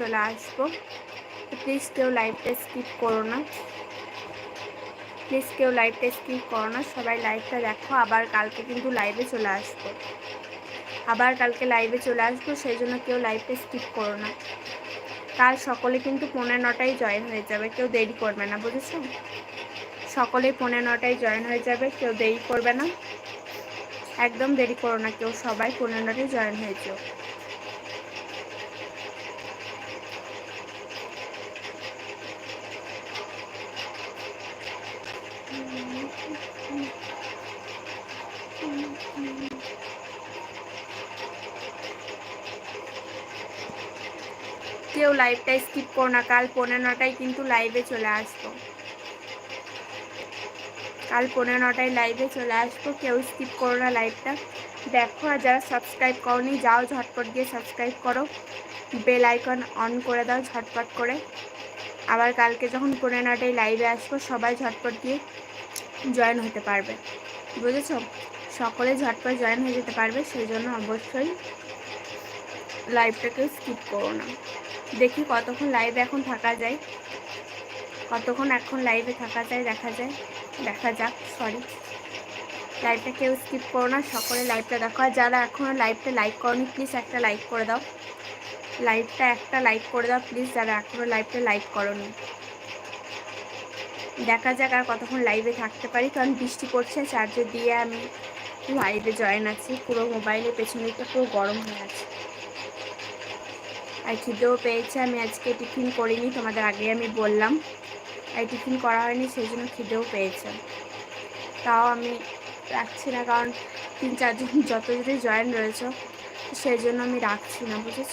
চলে আসব। প্লিজ কেউ লাইভটা স্কিপ করো না। প্লিজ কেউ লাইভটা স্কিপ করো না। সবাই লাইভটা দেখো। আবার কালকে কিন্তু লাইভে চলে আসব। আবার কালকে লাইভে চলে আসব। সেই জন্য কেউ লাইভটা স্কিপ করো না। কাল সকলে কিন্তু পনেরো নটায় জয়েন হয়ে যাবে। কেউ দেরি করবে না, বুঝেছ? সকলে পনেরো নটায় জয়েন হয়ে যাবে। কেউ দেরি করবে না। একদম দেরি করো না। কেউ সবাই পনেরো নটায় জয়েন হয়েছে কেউ লাইভটা স্কিপ করো না। কাল পনেরো নটায় কিন্তু লাইভে চলে আসব। কাল পনেরো নটায় লাইভে চলে আসব। কেউ স্কিপ করো না লাইভটা দেখো আর যারা সাবস্ক্রাইব করনি, যাও ঝটপট গিয়ে সাবস্ক্রাইব করো। বেল আইকন অন করে দাও ঝটপট করে। আবার কালকে যখন পনেরো নটায় লাইভে আসব, সবাই ঝটপট গিয়ে জয়েন হতে পারবে। বুঝেছ? সকলে ঝটপট জয়েন হয়ে যেতে পারবে, সেই জন্য অবশ্যই লাইভটাকে স্কিপ করো না। দেখি কতক্ষণ লাইভে এখন থাকা যায়। কতক্ষণ এখন লাইভে থাকা যায়, দেখা যায়। দেখা যাক সরি লাইভটা কেউ স্কিপ করো না, সকলে লাইভটা দেখো। আর যারা এখনও লাইভটা লাইক করনি প্লিজ একটা লাইক করে দাও। লাইভটা একটা লাইক করে দাও প্লিজ যারা এখনও লাইভটা লাইক করনি। দেখা যাক আর কতক্ষণ লাইভে থাকতে পারি, কারণ বৃষ্টি পড়ছে, চার্জে দিয়ে আমি লাইভে জয়েন আছি। পুরো মোবাইলের পেছনে দিকটা পুরো গরম হয়ে আছে। আর খিদেও পেয়েছে, আমি আজকে টিফিন করিনি, তোমাদের আগে আমি বললাম। আর টিফিন করা হয়নি, সেই জন্য খিদেও পেয়েছে। তাও আমি রাখছি না, কারণ তিন চারজন যত যদি জয়েন রয়েছে, সেই জন্য আমি রাখছি না, বুঝেছ?